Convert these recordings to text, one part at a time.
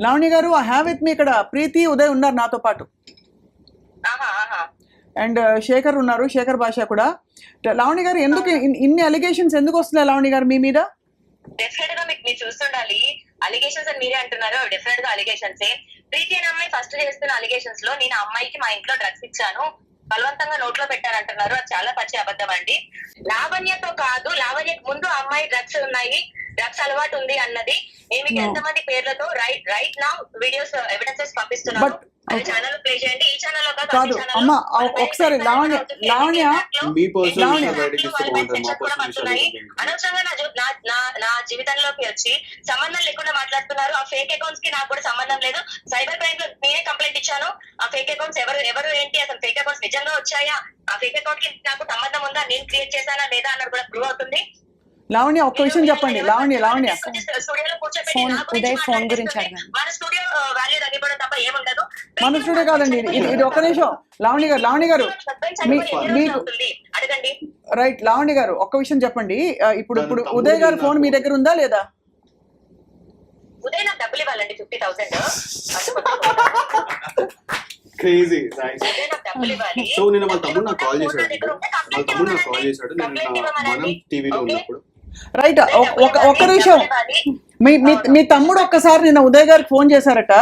లావణ్య గారు I have with me ఇక్కడ ప్రీతి ఉదయ్ ఉన్నారు నాతో పాటు. ఆహా ఆహా. అండ్ శేఖర్ ఉన్నారు శేఖర్ భాష కూడా. లావణ్య గారు ఎందుకు ఇన్- ఇన్ని అలిగేషన్స్ ఎందుకు వస్తున్నాయి లావణ్య గారు మీ మీద? డెఫినెట్గా మీకు మీరు చూస్తుండాలి అలిగేషన్స్ అని మీరే అంటున్నారు డెఫినెట్గా అలిగేషన్స్ ప్రీతి అనే అమ్మాయి ఫస్ట్ చేస్తున్న అలిగేషన్స్లో నేను అమ్మాయికి మా ఇంట్లో డ్రగ్స్ ఇచ్చాను. బలవంతంగా నోట్లో పెట్టారంటున్నారు అది చాలా పచ్చి అబద్ధం అండి. లావణ్యతో కాదు లావణ్యకు ముందు అమ్మాయి డ్రగ్స్ ఉన్నాయి డ్రగ్స్ అలవాటు ఉంది అన్నది నేను మీకు. ఎంతమంది పేర్లతో రైట్ రైట్ నా వీడియోస్ ఎవిడెన్సెస్ పంపిస్తున్నాను. కాదు అమ్మ, ఒకసారి లావణ్య-. లావణ్య. అనవసరంగా నా జీ- నా- నా- నా జీవితంలోకి వచ్చి సంబంధం లేకుండా మాట్లాడుతున్నారు. ఆ ఫేక్ అకౌంట్స్కి నాకు కూడా సంబంధం లేదు. సైబర్ క్రైమ్లో నేనే కంప్లైంట్ ఇచ్చాను. ఆ ఫేక్ అకౌంట్స్ ఎవరు ఎవరు ఏంటి? అసలు ఫేక్ అకౌంట్స్ నిజంగా వచ్చాయా? ఆ ఫేక్ అకౌంట్కి నాకు సంబంధం ఉందా? నేను క్రియేట్ చేశానా లేదా అన్నది కూడా ప్రూవ్ అవుతుంది. లావణ్య ఒక్క విషయం చెప్పండి. లావణ్య లావణ్య. ఫోన్- నా గురించి ఉదయ్ ఫోన్ గురించి. అడగండి. మన స్టూడియో కాదండి. ఇది ఇది- ఒక్క నిమిషం. లావణ్య గారు లావణ్య గారు మీకు రైట్ లావణ్య గారు ఒక్క విషయం చెప్పండి. ఇప్పుడు ఇప్పుడు ఉదయ్ గారి ఫోన్ మీ దగ్గర ఉందా లేదా? ఉదయ్ నాకు డబ్బులు ఇవ్వాలండి ఫిఫ్టీ థౌసండ్ క్రేజీ సో నేను వాళ్ళ తమ్ముడు నాకు కాల్ చేశాడు. వాళ్ళ తమ్ముడు నాకు కాల్ చేశాడు. నేను మనం టీవీలో ఉన్నప్పుడు. రైట్ ఒక నిమిషం. మీ తమ్ముడు ఒక్కసారి నిన్న ఉదయ్ గారికి ఫోన్ చేశారట.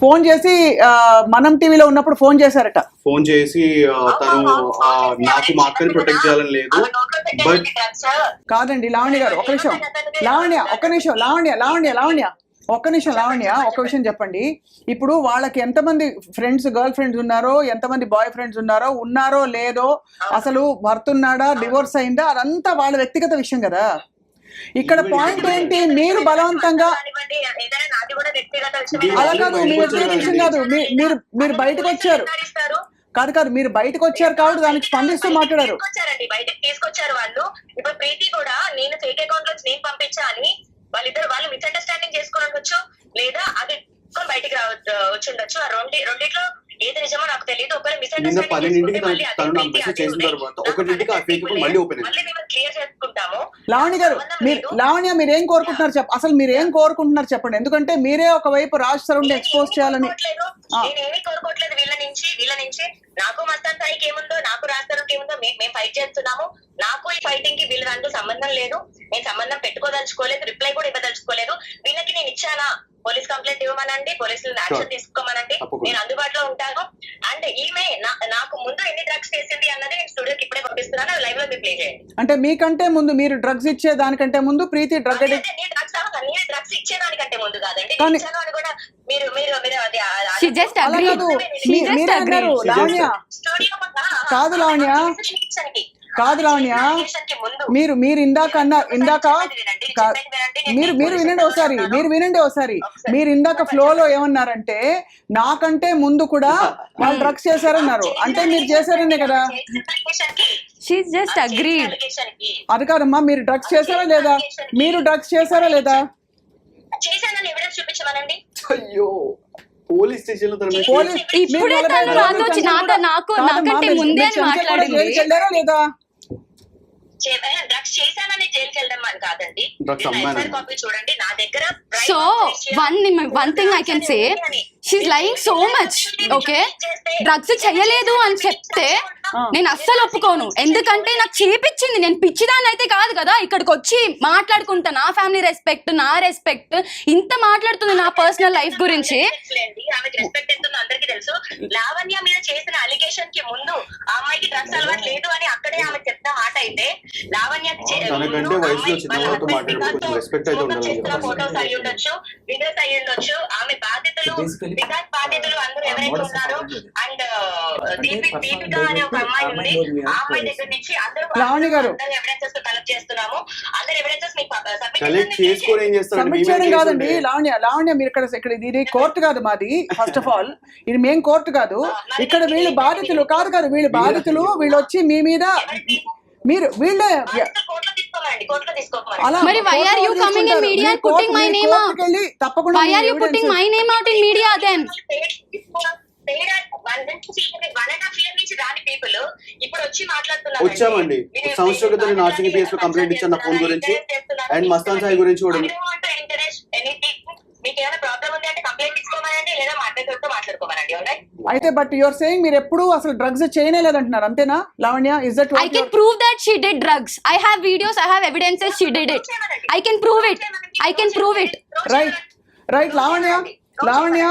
ఫోన్ చేసి ఆ, మనం టీవీలో ఉన్నప్పుడు ఫోన్ చేశారట. ఫోన్ చేసి ఆ, తను ఆ, నాకు మా అక్కని ప్రొటెక్ట్ చేయాలని లేదు. బట్ కాదండి లావణ్య గారు ఒక నిమిషం. లావణ్య ఒక్క నిమిషం. లావణ్య లావణ్య లావణ్య. ఒక్క నిమిషం లావణ్య ఒక విషయం చెప్పండి. ఇప్పుడు వాళ్ళకి ఎంతమంది ఫ్రెండ్స్ గర్ల్ ఫ్రెండ్స్ ఉన్నారో ఎంతమంది బాయ్ ఫ్రెండ్స్ ఉన్నారో ఉన్నారో లేదో అసలు భర్త ఉన్నాడా డివోర్స్ అయిందా అదంతా వాళ్ళ వ్యక్తిగత విషయం కదా. ఇక్కడ పాయింట్ ఏంటి? మీరు బలవంతంగా. అలా కాదు. మీ వ్యక్తిగత విషయం కాదు. మీరు మీరు బయటకు వచ్చారు. కాదు కాదు మీరు బయటకు వచ్చారు కాబట్టి దానికి స్పందిస్తూ మాట్లాడారు. బయటకు తీసుకొచ్చారు వాళ్ళు. ఇప్పుడు ప్రీతి కూడా నేను ఫేక్ అకౌంట్ నుంచి నేను పంపించా అని వాళ్ళిద్దరు వాళ్ళు మిస్అండర్స్టాండింగ్ చేసుకుని ఉండొచ్చు లేదా అది బయటికి రావచ్చు వచ్చి ఉండొచ్చు ఆ రెండు రెండిట్లో ఏది నిజమో నాకు తెలియదు. ఒకవేళ నిన్న మిస్అండర్స్టాండింగ్ మళ్ళీ మేము క్లియర్ చేసుకుంటాము లావణ్య గారు మీరు లావణ్య మీరు ఏం కోరుకుంటున్నారు చెప్ప అసలు మీరు ఏం కోరుకుంటున్నారు చెప్పండి. ఎందుకంటే మీరే ఒకవైపు రాజ్ సరౌండ్ ఎక్స్పోజ్ చేయాలని ఆ. నేను ఏమీ కోరుకోవట్లేదు వీళ్ళ నుంచి వీళ్ళ నుంచి. నాకు మస్తాన్ సాయికి ఏముందో నాకు రాస్తానికి ఏముందో మే- మేము ఫైట్ చేస్తున్నాము. నాకు ఈ ఫైటింగ్కి వీళ్ళ దాంట్లో సంబంధం లేదు. నేను సంబంధం పెట్టుకోదలుచుకోలేదు రిప్లై కూడా ఇవ్వదలుచుకోలేదు. వీళ్ళకి నేను ఇచ్చానా? పోలీస్ కంప్లైంట్ ఇవ్వమనండి పోలీసులు యాక్షన్. తీసుకోమనండి. నేను అందుబాటులో ఉంటాను. అండ్ ఈమె నా- నాకు ముందు ఎన్ని డ్రగ్స్ చేసింది అన్నది నేను స్టూడియోకి ఇప్పుడే పంపిస్తున్నాను లైవ్లో మీరు ప్లే చేయండి అంటే మీకంటే ముందు మీరు డ్రగ్స్ ఇచ్చే దానికంటే ముందు ప్రీతి డ్రగ్ నేను డ్రగ్స్ ఇచ్చేదానికంటే ముందు కాదండి నేను కానీ- ఇచ్చాను అని కూడా మీరు మీరు అది అలా. కాదు మీ- అన్నారు just లావణ్య స్టూడియో కాదు లావణ్య. కాదు ముందు. మీరు మీరు ఇందాక అన్న ఇందాక మీరు మీరు వినండి ఒకసారి. మీరు వినండి ఒకసారి. మీరు ఇందాక ఫ్లో లో ఏమన్నారంటే నాకంటే ముందు కూడా వాళ్ళు డ్రగ్స్ చేశారన్నారు. అంటే మీరు చేశారనే కదా? application కి. అది కాదమ్మా మీరు డ్రగ్స్ చేశారా లేదా? మీరు డ్రగ్స్ చేశారా లేదా? చేశానని ఎవిడెన్స్ చూపించమనండి. అయ్యో పోలీస్ స్టేషన్లో ఇప్పుడే తను నాతో నాకు నాకంటే ముందే మాట్లాడింది. లేదా? డ్రగ్స్ చేశానని జైలుకి వెళ్ళడం కాదండి. కాపీ చూడండి. నా దగ్గర so one one thing I can say she's lying so much okay drugs చెయ్యలేదు అని చెప్తే నేను అస్సలు ఒప్పుకోను. ఎందుకంటే నాకు చేపించింది నేను పిచ్చిదాన్ని అయితే కాదు కదా ఇక్కడికి వచ్చి మాట్లాడుకుంటా నా ఫ్యామిలీ రెస్పెక్ట్ నా రెస్పెక్ట్ ఇంత మాట్లాడుతుంది నా పర్సనల్ లైఫ్ గురించి. రెస్పెక్ట్ ఎంత ఉందో అందరికీ తెలుసు. లావణ్య మీద చేసిన అలిగేషన్కి ముందు ఆ అమ్మాయికి డ్రగ్స్ అలవాటు లేదు అని అక్కడే ఆమె చెప్తున్న మాట అయితే తనకంటే వయసులో చిన్నవాళ్ళతో మాట్లాడేటప్పుడు కొంచెం respect అయితే ఉండాలి కదా. ఫోటోస్ అయి ఉండొచ్చు వీడియోస్ అయి ఉండొచ్చు. ఆమె బాధితులు Basically, వికాస్ బాధితులు అందరూ ఆ ఎవరైతే modus ఉన్నారో operandi అది. అండ్ దీపిక అనే ఒక అమ్మాయి ఉంది. ఆ అమ్మాయి దగ్గర నుంచి అందరూ లావణ్య ఎవిడెన్సెస్ కలెక్ట్ చేస్తున్నాము. అందరు ఎవిడెన్సెస్ మీకు కలెక్ట్. చేసుకొని ఏం కాదండి. లావణ్య లావణ్య మీరు ఇక్కడ ఇక్కడ ఇది- ఇది కోర్టు కాదు మాది ఫస్ట్ ఆఫ్ ఆల్ ఇది మేం కోర్టు కాదు. ఇక్కడ వీళ్ళు బాధితులు కాదు కాదు. వీళ్ళు బాధితులు వీళ్ళు వచ్చి మీ మీద మీరు వీళ్ళే మరి and మీరు కోర్టు- putting my మీరు name out? కోర్టుకి వెళ్ళి తప్పకుండా why me are you putting my name out in media then ఇప్పుడు వచ్చి మాట్లాడుతున్నారు వచ్చామండి. సంవత్సరం క్రితం PS లో కంప్లైంట్ ఇచ్చాను నా ఫోన్ గురించి. అండ్ మస్తాన్ సాయి గురించి కూడా అయితే బట్ యువర్ సేయింగ్ మీరు ఎప్పుడు అసలు డ్రగ్స్ చేయనేలేదంటున్నారు అంతేనా Lavanya is that I can prove that she did drugs. I have videos, I have evidences she did it. I can prove it. I can prove it. Right right Lavanya Lavanya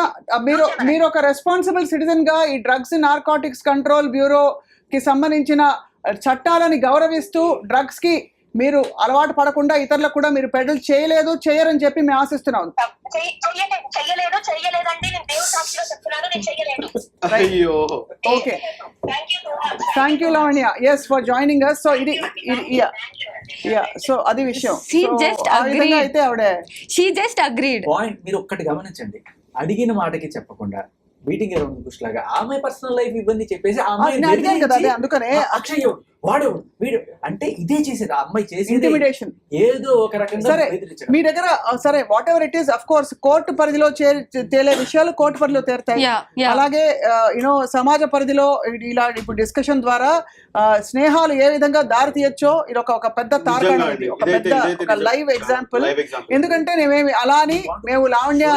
మీరు మీరు ఒక responsible సిటిజన్గా ఈ drugs narcotics control bureau కి సంబంధించిన చట్టాలని గౌరవిస్తూ డ్రగ్స్కి మీరు అలవాటు పడకుండా ఇతరులకు కూడా మీరు పెడల్ చేయలేదు చేయరని చెప్పి మేము ఆశిస్తున్నాం. చెయ్య- చెయ్యలేదు చెయ్యలేదు చెయ్యలేదండి. నేను దేవుడు సాక్షిగా చెప్తున్నాను నేను చెయ్యలేదు. అయ్యో. Okay. Thank you Lavanya yes for joining us so ఇది యా సో అది విషయం. విధంగా agreed. అయితే ఆవిడ She just agreed. పాయింట్ మీరు ఒక్కటి గమనించండి. అడిగిన మాటకి చెప్పకుండా మీటింగ్ అరౌండ్ బుష్ లాగా ఆమె పర్సనల్ లైఫ్ ఇవన్నీ చెప్పేసి ఆ అమ్మాయి నేను అడిగాను కదా అదే అందుకనే అక్షయ్? వాడెవడు వీడు అంటే ఇదే చేసేది ఆ అమ్మాయి చేసేది ఇంటిమిడేషన్ ఏదో ఒక రకంగా సరే. మీ దగ్గర సరే whatever it is of course court పరిధిలో తేలే విషయాలు కోర్టు పరిధిలో తేరుతాయి. అలాగే యూనో సమాజ పరిధిలో ఇలా ఇప్పుడు డిస్కషన్ ద్వారా స్నేహాలు ఏ విధంగా దారి తీయచ్చో ఇది ఒక ఒక పెద్ద అండి. ఒక పెద్ద ఒక. Live example. ఎందుకంటే మేమేమి అలా అని మేము Lavanya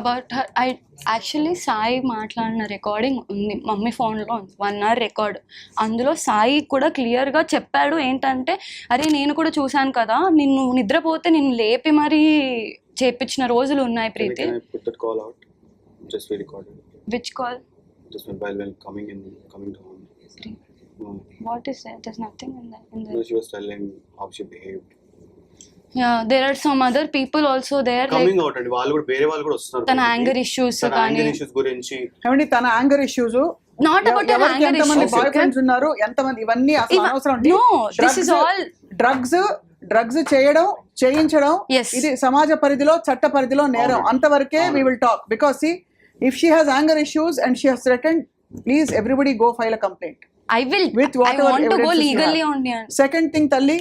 about her I actually Sai మాట్లాడిన రికార్డింగ్ ఉంది. మమ్మీ ఫోన్లో వన్ అవర్ రికార్డ్ అందులో సాయి కూడా క్లియర్గా చెప్పాడు ఏంటంటే అరే నేను కూడా చూశాను కదా. నిన్ను నిద్రపోతే నిన్ను లేపి మరీ చేపించిన రోజులు ఉన్నాయి Preethi. Which call Just when while while coming in, coming to home. No, what is that nothing in no, she was telling how she behaved. Yeah there are some other people also there coming out అండి. వాళ్ళు కూడా వేరే వాళ్ళు కూడా వస్తున్నారు తన. Anger issues కానీ anger issues గురించి. ఏమండి తన anger issues not about anger issues boyfriends ఉన్నారు? ఎంతమంది? ఇవన్నీ అసలు అనవసరం no, this is all- drugs drugs చేయడం చేయించడం. ఇది సమాజ పరిధిలో చట్ట పరిధిలో నేరం. అంతవరకే we will talk because if she has anger issues and she has threaten please everybody go file a complaint I will whatever want. Only second thing తల్లి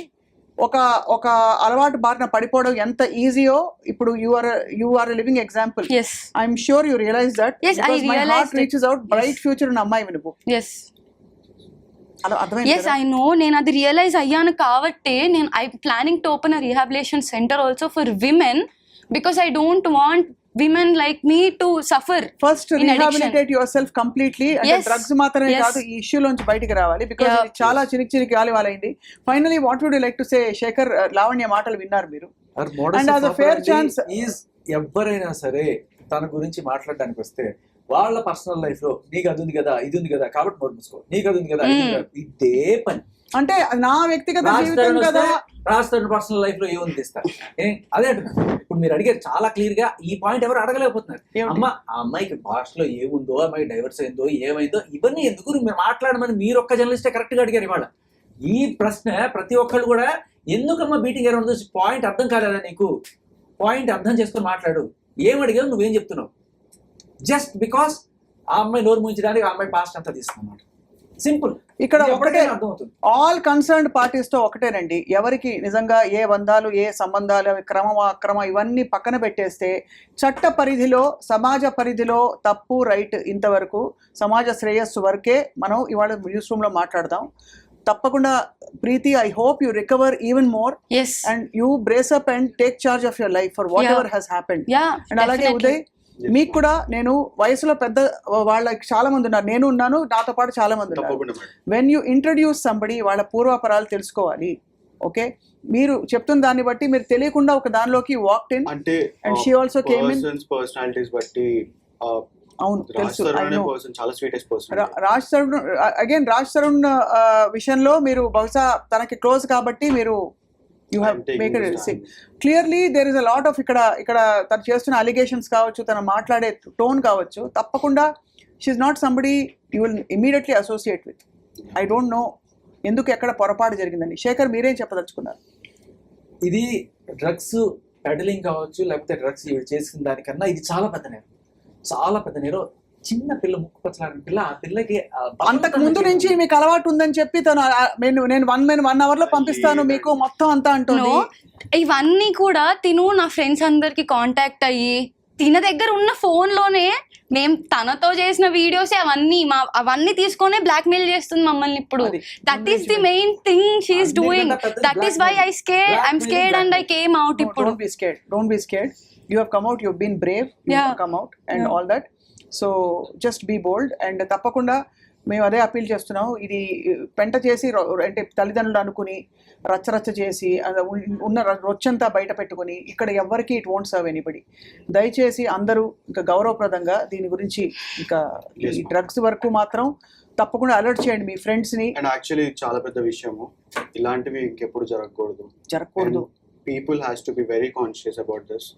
ఒక ఒక అలవాటు బారిన పడిపోవడం ఎంత ఈజీయో ఇప్పుడు you are you are living example I'm sure you realise that. Reaches out bright future ఉన్న అమ్మాయి నువ్వు ఎస్ ఐ నో నేను అది రియలైజ్ అయ్యాను కాబట్టే నేను I planning to open a rehabilitation centre also for women because I don't want women like me to suffer first in addiction. Rehabilitate yourself completely అంటే Yes. Drugs మాత్రమే Yes. కాదు ఈ issue లోంచి బయటికి రావాలి. ఇది చాలా చిరికి చిరికి గాలి వాళ్ళైంది finally what would like to say Shekhar uh, Lavanya మాటలు విన్నారు మీరు a fair operandi chance- is ఎవరైనా సరే తన గురించి మాట్లాడడానికి వస్తే వాళ్ళ పర్సనల్ లైఫ్లో నీకు అది ఉంది కదా ఇది ఉంది కదా కాబట్టి నోట్ మూసుకో. నీకు అది ఉంది కదా ఇది పని. అంటే నా వ్యక్తిగత జీవితం కదా. రాజధాని పర్సనల్ లైఫ్లో ఏముంది ఇస్తా ఏ, అదే ఇప్పుడు మీరు అడిగారు చాలా క్లియర్గా ఈ పాయింట్ ఎవరు అడగలేకపోతున్నారు? అమ్మ ఆ అమ్మాయికి భాషలో ఏముందో ఆ అమ్మాయి డైవర్స్ అయిందో ఏమైందో ఇవన్నీ ఎందుకు మీరు మాట్లాడమని మీరు ఒక్క జర్నలిస్టే కరెక్ట్గా అడిగారు ఇవాళ? ఈ ప్రశ్న ప్రతి ఒక్కళ్ళు కూడా ఎందుకమ్మా బీటింగ్ అరౌండ్ పాయింట్ అర్థం కాలేదా నీకు? పాయింట్ అర్థం చేసుకొని మాట్లాడు. ఏం అడిగావు? నువ్వేం చెప్తున్నావు? జస్ట్ బికాస్ ఆ అమ్మాయి నోరు ముంచడానికి ఆ అమ్మాయి పాస్ట్ అంతా తీసుకున్నాడు. సింపుల్ ఇక్కడ ఒకటే అర్థమవుతుంది? ఆల్ కన్సర్న్డ్ పార్టీస్తో ఒకటేనండి. ఎవరికి నిజంగా ఏ బంధాలు ఏ సంబంధాలు క్రమం అక్రమ ఇవన్నీ పక్కన పెట్టేస్తే చట్ట పరిధిలో సమాజ పరిధిలో తప్పు రైట్ ఇంతవరకు సమాజ శ్రేయస్సు వరకే మనం ఇవాళ న్యూస్ రూమ్లో మాట్లాడదాం. తప్పకుండా Preethi I hope you recover even more and you brace up and take charge of your life for what. Ever has happened and అలాగే ఉదయ్ మీకు కూడా నేను వయసులో పెద్ద వాళ్ళకి చాలా మంది ఉన్నారు. నేను ఉన్నాను నాతో పాటు చాలా మంది ఉన్నారు. వెన్ యూ ఇంట్రడ్యూస్ సంబడి వాళ్ళ పూర్వాపరాలు తెలుసుకోవాలి. ఓకే మీరు చెప్తున్న దాన్ని బట్టి మీరు తెలియకుండా ఒక దానిలోకి వాక్ ఇన్ అంటే she also came in- persons personalities బట్టి అవును రాజ్ తెలుసు. రాజ్ తరుణ్ అగైన్ రాజ్ తరుణ్ విషయంలో మీరు బహుశా తనకి క్లోజ్ కాబట్టి మీరు you have make. Clearly there is a lot of ఇక్కడ ఇక్కడ తను చేస్తున్న అలిగేషన్స్ కావచ్చు తను మాట్లాడే టోన్ కావచ్చు. తప్పకుండా she's not somebody you will immediately associate with I don't know ఎందుకు ఎక్కడ పొరపాటు జరిగిందని. శేఖర్ మీరేం చెప్పదలుచుకున్నారు? ఇది డ్రగ్స్ పెడలింగ్ కావచ్చు లేకపోతే డ్రగ్స్ ఇవి చేసిన దానికన్నా ఇది చాలా పెద్ద నేరం. చాలా పెద్ద నేరం. చిన్న పిల్ల ముక్కు పచ్చలాడిన పిల్ల ఆ పిల్లకి అంతకు ముందు. నుంచి మీకు అలవాటు ఉందని చెప్పి తను నేను నేను వన్ మినిట్ వన్ అవర్లో పంపిస్తాను మీకు మొత్తం అంతా అంటుంది ఇవన్నీ కూడా తిను నా ఫ్రెండ్స్ అందరికి కాంటాక్ట్ అయ్యి తిన దగ్గర ఉన్న ఫోన్లోనే మేము తనతో చేసిన వీడియోస్ అవన్నీ మా అవన్నీ తీసుకొనే బ్లాక్ మెయిల్ చేస్తుంది మమ్మల్ని ఇప్పుడు అది that is the main thing she's doing that is why I. Scared I'm scared and I. Came out ఇప్పుడు don't be scared don't be scared you have come out you been brave you Yeah. Come out and. All that so just be bold and తప్పకుండా మేము అదే appeal చేస్తున్నాం ఇది పెంట చేసి అంటే తల్లిదండ్రులు అనుకుని రచ్చరచ్చ చేసి ఉన్న రొచ్చంతా బయట పెట్టుకుని ఇక్కడ ఎవ్వరికి ఇట్ వోంట్ సర్వ్ ఎనీబడి దయచేసి అందరూ ఇంకా గౌరవప్రదంగా దీని గురించి ఇంకా ఈ. డ్రగ్స్ వరకు మాత్రం తప్పకుండా అలర్ట్ చేయండి మీ ఫ్రెండ్స్ని అండ్ యాక్చువల్లీ చాలా పెద్ద విషయము. ఇలాంటివి ఇంకెప్పుడు జరగకూడదు. జరగకూడదు. People has to be very conscious about this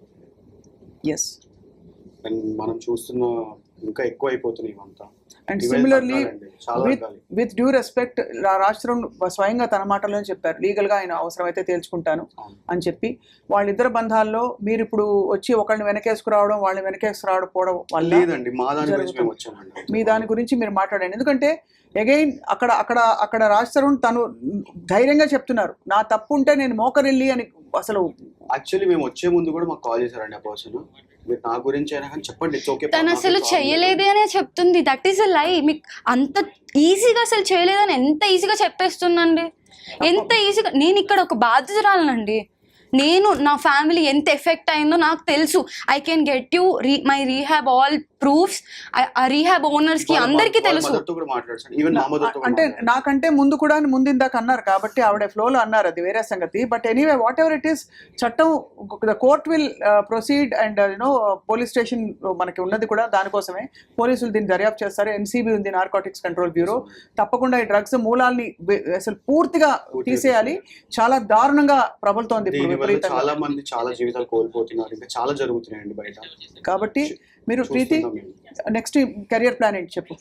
yes and మనం చూస్తున్న ఇంకా ఎక్కువ అయిపోతున్నాయి ఇవంతా and similarly with due respect రాష్ట్రం స్వయంగా తన మాటల్లోనే చెప్పారు లీగల్గా ఆయన అవసరమైతే తేల్చుకుంటాను. అని చెప్పి. వాళ్ళిద్దరు బంధాల్లో మీరు ఇప్పుడు వచ్చి ఒకళ్ళని వెనకేసుకురావడం వాళ్ళని వెనకేసుకురావడం పోవడం వల్ల లేదండి మా దాని గురించి మీ దాని గురించి మీరు మాట్లాడండి. ఎందుకంటే అగైన్ అక్కడ అక్కడ అక్కడ తరుణ్ తను ధైర్యంగా చెప్తున్నారు నా తప్పు ఉంటే నేను మోకరిల్లి అని అసలు యాక్చువల్లీ మేము వచ్చే ముందు కూడా మాకు కాల్ చేశారండి ఆ పర్సన్. మీరు నా గురించి అయినా కానీ చెప్పండి. ఇట్స్ ఓకే తను అసలు చెయ్యలేదే అనే చెప్తుంది. దట్ ఈస్ అ లై మీకు అంత ఈజీగా అసలు చేయలేదని ఎంత ఈజీగా చెప్పేస్తుందండి? ఎంత ఈజీగా నేను ఇక్కడ ఒక బాధ్యతరాలనండి నేను నా ఫ్యామిలీ ఎంత ఎఫెక్ట్ అయిందో నాకు తెలుసు. ఐ కెన్ గెట్ యూ రీ మై రీహాబ్ ఆల్ ప్రూఫ్స్ ఆ రీహాబ్ ఓనర్స్కి అందరికీ తెలుసు. అంటే. నాకంటే ముందు కూడా ముందు ఇందాక అన్నారు కాబట్టి ఆవిడ ఫ్లోలో అన్నారు అది వేరే సంగతి. But anyway whatever it is చట్టం the court will proceed and you know police station మనకి ఉన్నది కూడా దానికోసమే. పోలీసులు దీన్ని దర్యాప్తు చేస్తారు. ఎన్సీబీ ఉంది నార్కోటిక్స్ కంట్రోల్ బ్యూరో తప్పకుండా ఈ డ్రగ్స్ మూలాల్ని అసలు పూర్తిగా తీసేయాలి. చాలా దారుణంగా ప్రబలుతోంది విపరీతంగా చాలా మంది చాలా జీవితాలు కోల్పోతున్నారు. ఇంకా చాలా జరుగుతున్నాయండి బయట. కాబట్టి మీరు ప్రీతి. నెక్స్ట్ కెరియర్ ప్లాన్ ఏంటి చెప్పు?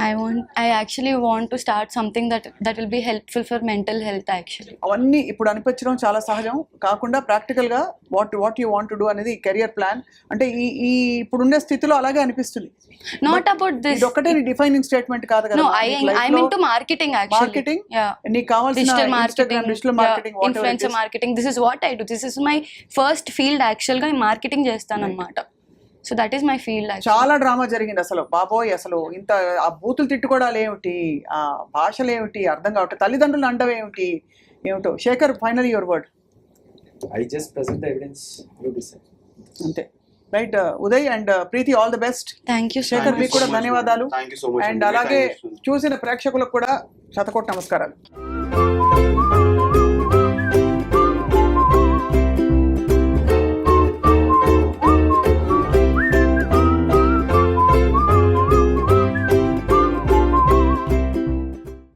I want I actually want to start something that that will be helpful for mental health actually అవన్నీ ఇప్పుడు అనిపించడం చాలా సహజం కాకుండా ప్రాక్టికల్గా what what you want do అనేది కెరియర్ ప్లాన్ అంటే ఈ ఈ ఇప్పుడుండే స్థితిలో అలాగే అనిపిస్తుంది నాట్ అబౌట్ దిస్ నీ డిఫైనింగ్ స్టేట్మెంట్ కాదు కదా No, I I'm into marketing actually. Marketing? Yeah. నీకు కావాల్సిన Digital marketing, digital marketing influencer marketing. This is what I do. This is my first field actual గా మార్కెటింగ్ చేస్తాను అనమాట so that is my field చాలా drama జరిగింది అసలు. బాబోయ్ అసలు ఇంత ఆ బూతులు తిట్టుకోవడాలు ఏమిటి? ఆ భాషలు ఏమిటి? అర్థం కావట్లేదు తల్లిదండ్రులు అండవేమిటి ఏమిటో? Shekhar final your word I just present the evidence. You decide. అంతే. Right Uday and Preethi all the best thank you Shekhar మీకు కూడా ధన్యవాదాలు. అండ్. అలాగే. చూసిన ప్రేక్షకులకు కూడా శతకోటి నమస్కారాలు.